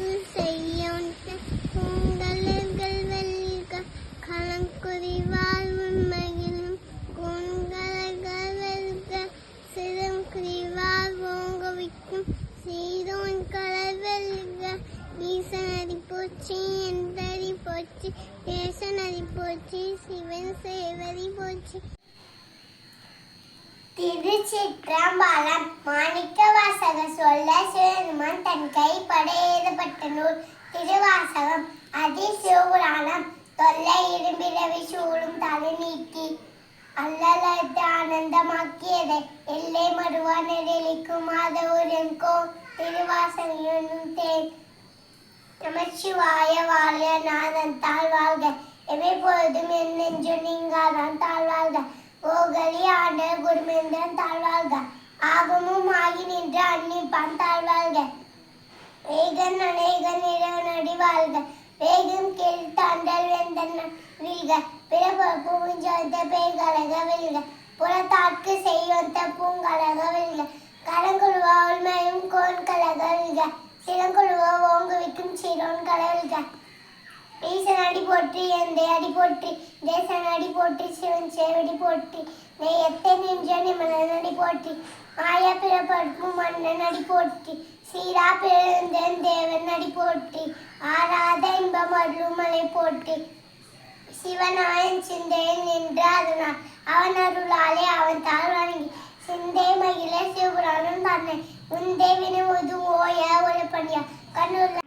是谁？எழுதப்பட்ட நூல் திருவாசகம் அதி சிவபுராணம் தொல்லை இரும்பிரவி சூழும் தலை நீக்கி அல்லலத்து ஆனந்தமாக்கியதை எல்லை மறுவா நெறிலிக்கும் மாதவரென்கோ திருவாசகம் தேன். நமச்சிவாய வாழ்க நாதன் தாழ்வாழ்க எவை பொழுதும் என் நெஞ்சு நீங்காதான் தாழ்வாழ்க ஓகலி ஆண்ட குருமேந்திரன் தாழ்வாழ்க ஆகமும் ஆகி நின்ற அன்னிப்பான் தாழ்வாழ்க வாழ்க. பேகும் கீழ் தாண்டல் வேந்தன் வீழ்க. பிறப்பு முஞ்சொந்த பேய்கழக வெல்க புறத்தாட்கு செய்யொந்த பூங்கழக வெல்க கலங்குழுவா உள்மையும் கோன் கழக வெல்க சிலங்குழுவா ஓங்குவிக்கும் சிறோன் கலவெல்க ஈசன் அடி போற்றி எந்தை அடி போற்றி. தேசன் அடி போற்றி சிவன் சேவடி போற்றி. நெய் எத்தை நின்ற நிமலன் அடி போற்றி. மாயா பிறப்படும் மன்னன் அடி போற்றி. சீரா பிறந்தன் தேவன் அடி போட்டி ஆராத இன்பம் அருள்மலை போட்டி. சிவனாயன் சிந்தையில் நின்று அதனால் அவன் அருளாலே அவன் தாழ் வணங்கி சிந்தை மகிழ சிவபுராணம் தன்னை. உந்தே உதுவோயா ஒரு பணியா கண்ணூர்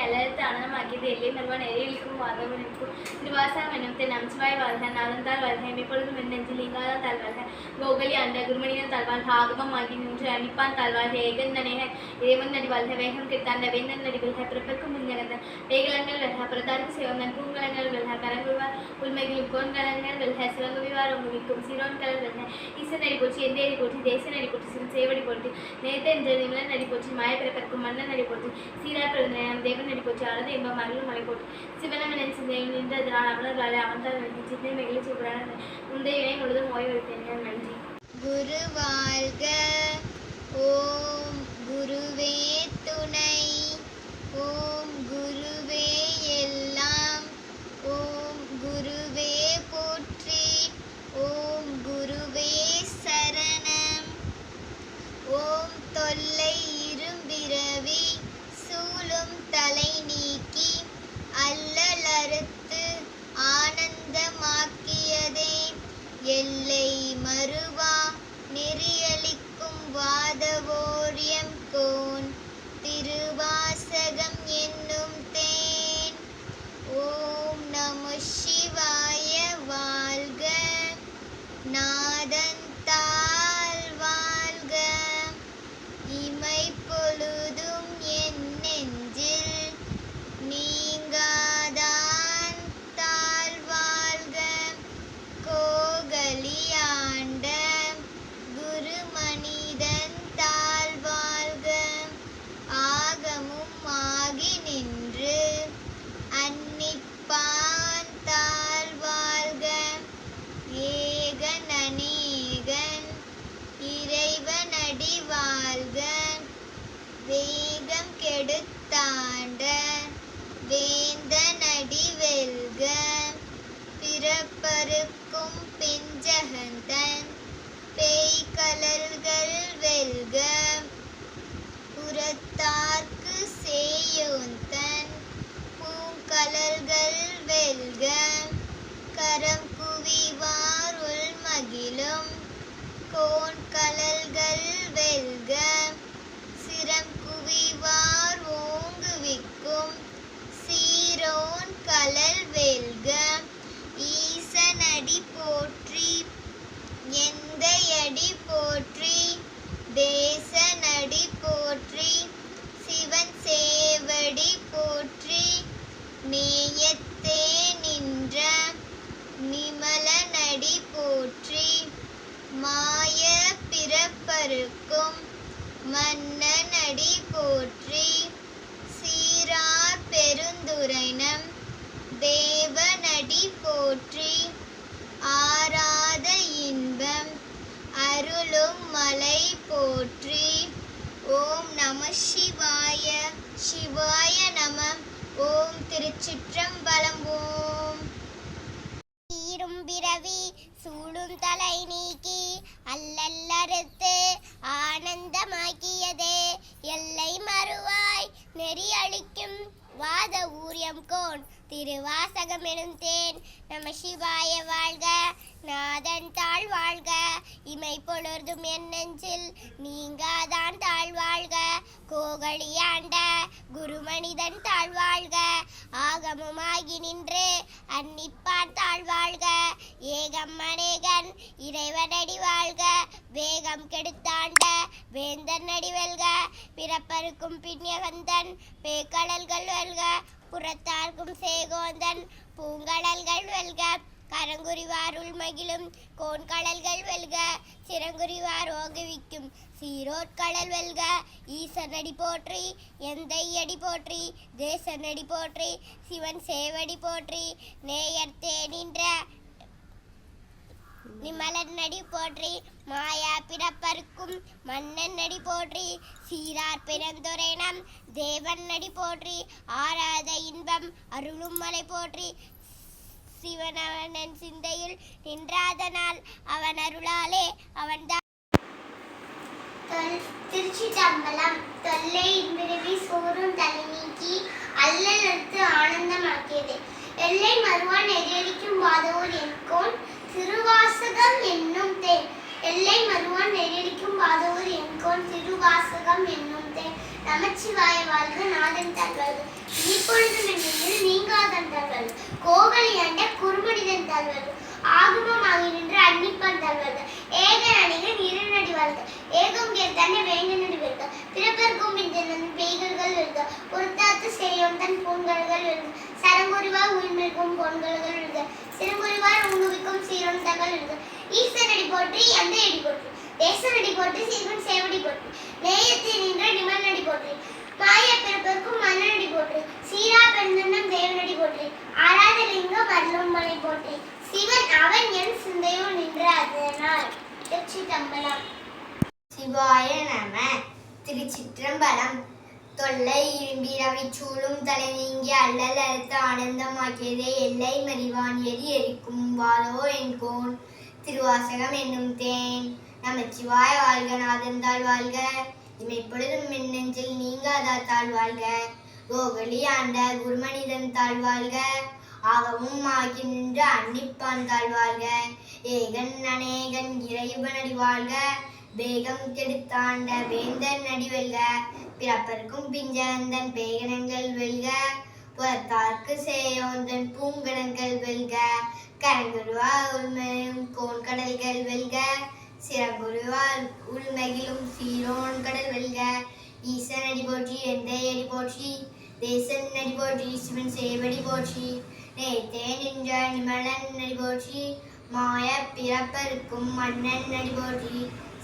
എനിക്ക് അലർത്ത് അണമാക്കിയത് എല്ലേ നിർവ്വ നെരയിൽക്കും വാദവനിൽക്കും திருவாசகம் என்னும் நமச்சிவாய் வாழ்க நாதந்தால் வாழ்க எப்பொழுதும் நெஞ்சு லிங்காத தாழ்வாழ்க கோகலி அந்த குருமணியின் தாழ்வாழ்க ஆகமமாகி நின்று அணிப்பான் தாழ்வாழ்க ஏகந்தனேக இறைவன் நடி வாழ்க வேகம் கிட்டாண்ட வேந்தன் நடி வெல்க பிறப்பிற்கும் முன்னகந்த வேகலங்கள் வெல்க பிரதாருக்கு சிவங்கன் பூங்கலங்கள் வெல்க கரங்குவார் உண்மைகளும் கோன்கலங்கள் வெல்க சிவங்குவிவார் உங்குவிக்கும் சிரோன் கலர் வெல்க ஈசன் நடி போற்றி எந்தேரி போற்றி தேச நடி போற்றி சிவன் சேவடி போற்றி நேத்த என்ற நிமலன் நடி போற்றி மாய பிறப்பிற்கும் மன்னன் நடி போற்றி சீரா பிறந்தனம் தேவன் நடி போற்றி அழகு இன்பம் அருளும் மலை போற்றி சிவனமனின் சிந்தையில் நின்று அதனால் அவனர்களாலே அவன் தான் நன்றி சிந்தை மகிழ்ச்சி புராண முந்தைய முழுதும் ஓய்வு வைத்தேன் நன்றி குருவாழ்க ஓம் குருவே பிறப்பருக்கும் மன்னனடி போற்றி. சீரார் பெருந்துரைனம் தேவனடி போற்றி. ஆராத இன்பம் அருளும் மலை போற்றி. ஓம் நம சிவாய சிவாய நம. ஓம் திருச்சிற்றம்பலம் ஓம். தீரும் பிறவி சூடும் தலை நீக்கி அல்லல்லறுத்து ஆனந்தமாக்கியதே. எல்லை மறுவாய் நெறி அளிக்கும் வாத ஊரியம் கோன். திருவாசகம் எனும் தேன் நம சிவாய வாழ்க. நாதன் தாழ் வாழ்க. இமை பொழுதும் என் நெஞ்சில் நீங்காதான் தாழ் வாழ்க. கோகழியாண்ட குருமனிதன் தாழ் வாழ்க. ஆகமுமாகி நின்று அன்னிப்பான் தாழ் வாழ்க. ஏகம் அநேகன் இறைவனடி வாழ்க. வேகம் கெடுத்தாண்ட வேந்தன் அடி வெல்க. பிறப்பருக்கும் பின்யகந்தன் பேக்கடல்கள் வெல்க. புறத்தார்க்கும் சேகோந்தன் பூங்கடல்கள் வெல்க. கரங்குரிவார் உள்மகிழும். கோண்கடல்கள் வெல்க சிறங்குரிவார் ஓகுவிக்கும் சீரோட்கடல் வெல்க ஈசனடி போற்றி எந்தை அடி போற்றி தேசனடி போற்றி சிவன் சேவடி போற்றி நேயர் தேனின்ற நிமலன் நடி போற்றி மாயா பிறப்பருக்கும் மன்னன் நடி போற்றி சீரார் பிறந்துரைனம் தேவன் நடி போற்றி ஆராத இன்பம் அருளும் மலை போற்றி சிவன் அவன் என் சிந்தையில் நின்றாதனால் அவன் அருளாலே அவன் திருச்சி தம்பலம் தொல்லை பிறவி சோறும் தலை நீக்கி அல்லல் எடுத்து ஆனந்தமாக்கியது. எல்லை மறுவான் நெறியடிக்கும் வாதவோர் என்கோன் திருவாசகம் என்னும் தேன். எல்லை மறுவான் நெறியடிக்கும் வாதவோர் என்கோன் திருவாசகம் என்னும் தேன். நமச்சிவாய வாழ்க நாதன் தல்வது இப்பொழுதும் என்னில் நீங்காதன் தல்வது கோகலி அண்ட குறுமனிதன் தல்வது ஆகுமமாகி நின்று அன்னிப்பன் தல்வது ஏக அணிகன் இருநடி வாழ்க. ஏகம் கேட்டான வேண்டனடி வெல்க. பிறப்பர்க்கும் பிஞ்சனன் பெய்கள்கள் வெல்க. பொறுத்தாத்து செய்யும் தன் பூங்கல்கள் வெல்க. சரங்குருவார் உயிர்மிருக்கும் பொன்கள்கள் வெல்க. சிறங்குருவார் உங்குவிக்கும் சீரம் தகவல் வெல்க. ஈசனடி போற்றி எந்த அடி போற்றி? தேசனடி போற்றி சீவன் சேவடி போற்றி. நேயத்தில் நின்ற நிமலனடி போற்றி மாய பிறப்பிற்கும் மன்னனடி போற்றி சீரா பெண்ணன்னம் தேவனடி போற்றி ஆராத லிங்கம் அருளும் போற்றி சிவன் அவன் என் சிந்தையோ நின்ற அதனால் திருச்சி தம்பலம். சிவாய நம. திருச்சிற்றம்பலம். தொல்லை இரும்பிரவை சூழும் தலை நீங்கி அல்லல் அறுத்து ஆனந்தமாக்கியதே எல்லை மறிவான் எரி எரிக்கும் வாழோ என் கோன். திருவாசகம் என்னும் தேன். நமச்சிவாய வாழ்க நாதந்தாள் வாழ்க. இமைப்பொழுதும் மின்னெஞ்சில் நீங்காதா வாழ்க கோகலி ஆண்ட குருமனிதன் தாழ்வாள்க ஆகவும் ஆகி நின்று அன்னிப்பான் தாழ்வாழ்க. ஏகன் அநேகன் இறைவன் வாழ்க வேகம் கெடுத்தாண்ட வேந்தன் அடிவெல்க. பிறப்பருக்கும் பிஞ்சந்தன் பேகனங்கள் வெல்க. புறத்தார்க்கு சேயோந்தன் பூங்கடங்கள் வெல்க. கரங்குருவா உள்மையும் கோன்கடல்கள் வெல்க. சிறகுருவார் உள்மகிழும் சீரோன் கடல் வெல்க ஈசன் அடி போற்றி எந்தை அடி போற்றி தேசன் அடி போற்றி சிவன் சேவடி போற்றி நேத்தே நின்ற நிமலன் அடி போற்றி மாய பிறப்பருக்கும் மன்னன் அடி போற்றி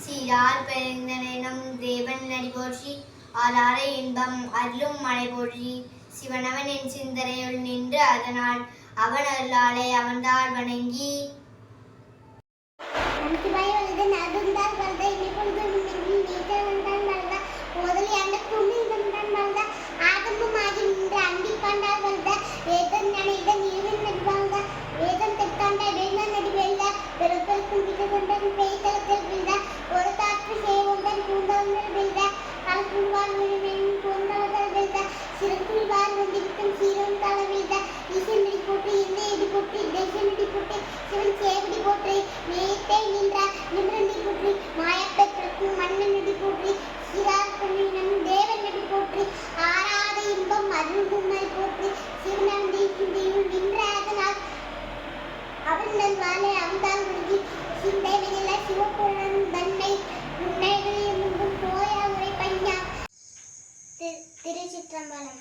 சீரார் பெருந்தனம் தேவன் அடி போற்றி ஆளார இன்பம் அருளும் மழை போற்றி சிவனவன் என் சிந்தனையுள் நின்று அதனால் அவன் அருளாலே அவன்தான் வணங்கி. நமச்சிவாய வாழ்க நாதந்தால் வாழ்க இப்பொழுது நீக்கவந்தான் வாழ்க முதலி அந்த குமிழ்தான் வாழ்க ஆகமமாகி நின்ற அண்டிப்பாண்டால் வாழ்க வேதன் நனைதன் இருவன் நடிவாழ்க வேதம் தெற்காண்ட வேந்தன் நடிவேல்க பிறப்பருக்கும் பிறகொண்டன் பெய்தலத்தில் வீழ்க ஒரு காற்று சேவந்தன் பூந்தவங்கள் வீழ்க கல்குருவான் உரிமையின் பூந்தவர்கள் வீழ்க சிறப்புரிவார் வந்திருக்கும் சீரம் தள வீழ்க ஈசனடி போட்டு இந்த இடி போட்டு தேசனடி போட்டு சிவன் சேவடி போற்றி நேயத்தை நின்ற நிமிரண்டி போற்றி மாயப்பெற்றக்கும் மன்னனடி போற்றி சிறார் பொன்னினம் தேவனடி போற்றி ஆராத இன்பம் அருள்குமை போற்றி சிவனந்தி சிந்தையுள் நின்ற அதனால் அவன் நல் வாழை அவன்தான் உருகி சிந்தை விகல சிவப்புலன் தன்னை உன்னைகளில் முன்பும் போயா உரை பையா திருச்சிற்றம்பலம்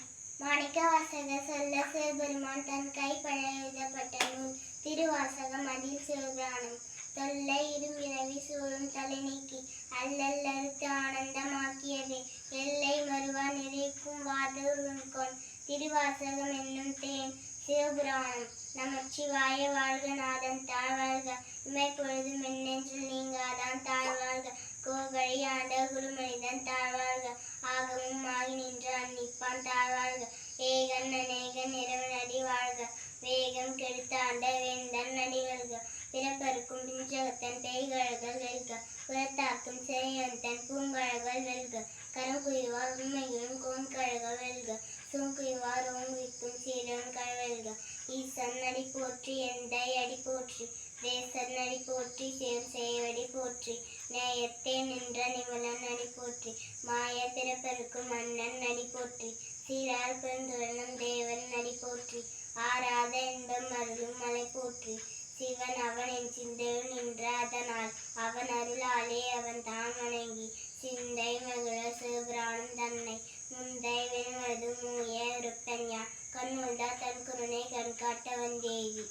மாணிக்க வாசக சொல்ல சிவபெருமான் தன் கைப்பட எழுதப்பட்ட நூல் திருவாசகம் அதில் சிவபிராணம் தொல்லை இரும்பிறவி சூழும் தலை நீக்கி அல்லல் அறுத்து ஆனந்தமாக்கியது. எல்லை மறுவா நிறைக்கும் வாதூர்கொன் திருவாசகம் என்னும் தேன் சிவபுராணம். நமச்சிவாய வாழ்க நாதன் தாழ்வாழ்க இமை பொழுது மின்னெஞ்சில் நீங்காதான் தாழ்வாழ்க கோகழி ஆண்ட குருமனிதன் தாழ்வாழ்க ஆகமும் ஆகி நின்ற அன்னிப்பான் தாழ்வாழ்க ஏகன் அநேகன் இறைவனடி வாழ்க. வேகம் கெடுத்த கெடுத்தாண்ட வேந்தன் நடிகழ்க பிறப்பருக்கும் பிஞ்சகத்தன் பேய்கழகள் வெல்க. புறத்தாக்கும் சேயந்தன் பூங்கழகள் வெல்க. கரங்குயிவார் உண்மையும் கோன்கழகள் வெல்க. பறக்கும் ஓங்குவிக்கும் சீரன் கழல்க ஈசன் அடி போற்றி எந்தை அடி போற்றி. தேசன் அடி போற்றி சேர் சேவடி போற்றி. நேயத்தே நின்ற நிமலன் அடி போற்றி. மாய பிறப்பருக்கும் அண்ணன் அடி போற்றி. சீரால் பெருந்துவனும் தேவன் நடி போற்றி. ஆராத இன்பம் அருளும் மலை போற்றி. சிவன் அவன் என் சிந்தையில் நின்ற அதனால் அவன் அருளாலே அவன் தான் வணங்கி. சிந்தை மகிழ சிவபிராணம் தன்னை. முந்தை வெண்மது மூய இருப்பன்யா கண்ணுண்டா தன் குருணை கண்காட்டவன் தேவி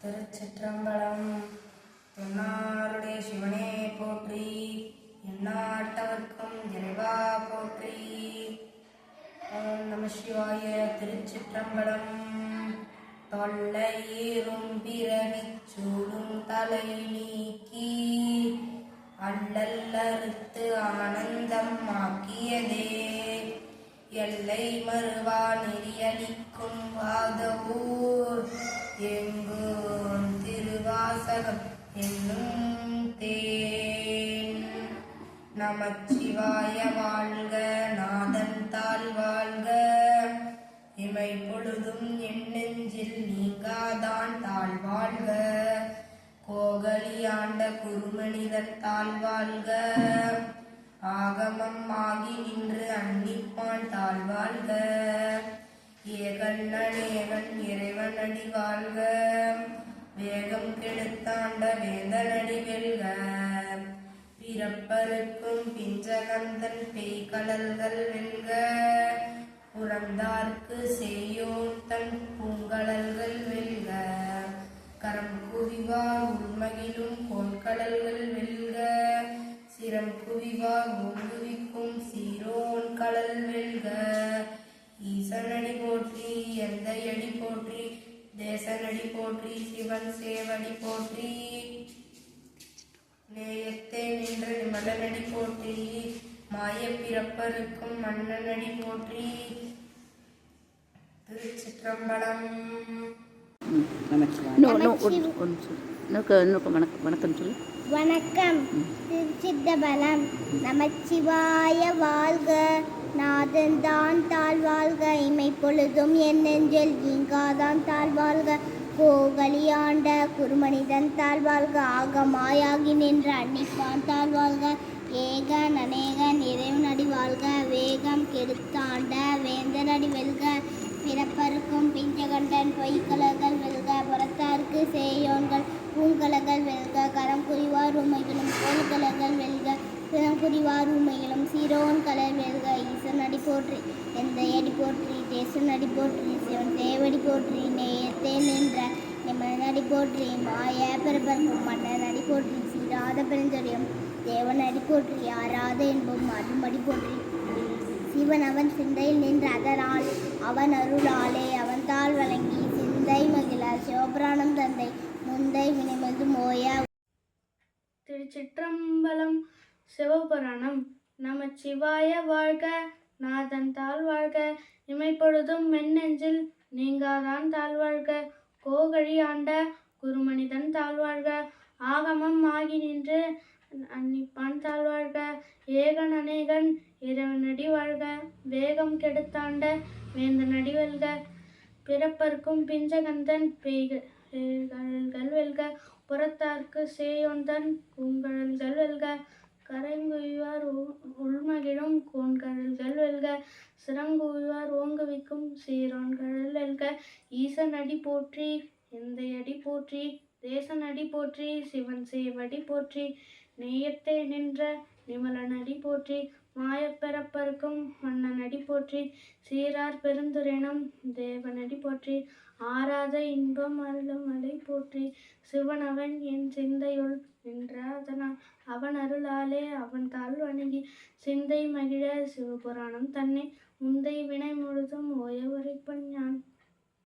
திருச்சிற்றம்பலம் தென்னாருடைய சிவனே போற்றி. எந்நாட்டவர்க்கும் இறைவா போற்றி. ஓம் நம சிவாய திருச்சிற்றம்பலம். தொல்லையேறும் பிறவி சூடும் தலை நீக்கி அல்லல்லறுத்து ஆனந்தம் ஆக்கியதே. எல்லை மறுவா நெறியளிக்கும் வாதவூர் எங்கும் திருவாசகம் என்னும் தேன். நமச்சிவாய வாழ்க நாதன் தாள் வாழ்க. இமை பொழுதும் என் நெஞ்சில் நீங்காதான் தாழ் வாழ்க. கோகலி ஆண்ட குருமனிதன் தாழ் வாழ்க. ஆகமம் ஆகி நின்று அன்னிப்பான் தாழ் வாழ்க. ஏகன் அநேகன் இறைவன் அடி வாழ்க. வேகம் கெடுத்தாண்ட வேந்தனடி இறப்பருக்கும் பிஞ்சகந்தன் பெய்கடல்கள் வெல்க புறந்தார்க்கு செய்யோன் தன் பூங்கடல்கள் வெல்க. கரம் குவிவார் உண்மையிலும் பொன்கடல்கள் வெல்க சிரம் குவிவார் முன்குவிக்கும் சீரோன் கடல் வெல்க. ஈசனடி போற்றி எந்த அடி போற்றி தேசனடி போற்றி சிவன் சேவடி போற்றி. நேயத்தே நின்ற நிமலனடி போற்றி மாய பிறப்பருக்கும் மன்னனடி போற்றி. திருச்சிற்றம்பலம். வணக்கம் வணக்கம் சொல்லு. வணக்கம். திருச்சித்தபலம் நமச்சிவாய வாழ்க. நாதன் தான் தாழ் வாழ்க இமை பொழுதும் என் நெஞ்சில் இங்காதான் தாழ் வாழ்க கோகலியாண்ட குருமனிதன் தாழ் வாழ்க ஆகமாயாகி நின்ற அன்னிப்பான் தாழ் வாழ்க ஏகன் அநேகன் இறைவனடி வாழ்க. வேகம் கெடுத்தாண்ட வேந்தனடி வெல்க. பிறப்பருக்கும் பிஞ்சகண்டன் பொய்க்கலர்கள் வெல்க. புறத்தார்க்கு சேயோன்கள் பூங்கலகள் வெல்க. கரம் குறிவார் உமைகளும் கோல்கலர்கள் வெல்க. பிறம் குறிவார் உமைகளும் சீரோன் கலர் வெல்க. ஈசன் அடி போற்றி எந்த அடி போற்றி தேசன் அடி போற்றி சிவன் தேவடி போற்றி நேயத்தே நின்ற நிமலன் அடி போற்றி போற்றி சீராத பெருஞ்சொலியும் தேவன் அடி போற்றி ஆராத என்பும் அருள் அடி போற்றி. சிவன் அவன் சிந்தையில் நின்ற அதனால் அவன் அருளாலே அவன் தாள் வழங்கி சிந்தை மகிழ சிவபுராணம் தந்தை முந்தை வினைமது மோய. திருச்சிற்றம்பலம் சிவபுராணம். நம சிவாய வாழ்க நாதன் தாழ்வாழ்க இமைப்பொழுதும் மென்னெஞ்சில் நீங்காதான் தாழ்வாழ்க கோகழி ஆண்ட குருமனிதன் தாழ்வாழ்க. ஆகமம் ஆகி நின்று அன்னிப்பான் தாழ்வாழ்க. ஏகன் அநேகன் இறைவனடி வாழ்க. வேகம் கெடுத்தாண்ட வேந்தனடி வெல்க. பிறப்பர்க்கும் பிஞ்சகந்தன் பெய்கழல்கள் வெல்க. புறத்தார்க்கு சேயொந்தன் பூங்கழல்கள் வெல்க. கரங்குய்வார் உ- உள்மகிழும் கோன்கழல்கள் வெல்க சிறங்குய்வார் ஓங்குவிக்கும் சீரோன்கழல் வெல்க. ஈசன் அடி போற்றி இந்த அடி போற்றி தேசன் அடி போற்றி சிவன் சேவடி போற்றி நெய்யத்தே நின்ற நிமலன் அடி போற்றி மாயப்பிறப்பருக்கும் மன்னன் அடி போற்றி சீரார் பெருந்துரைனம் தேவனடி போற்றி ஆராத இன்பம் அருளும் மலை போற்றி சிவன் அவன் என் சிந்தையுள் நின்றாதனா அவன் அருளாலே அவன் தாழ் வணங்கி சிந்தை மகிழ சிவபுராணம் தன்னை முந்தை வினை முழுதும் ஓய உரைப்பன் ஞான்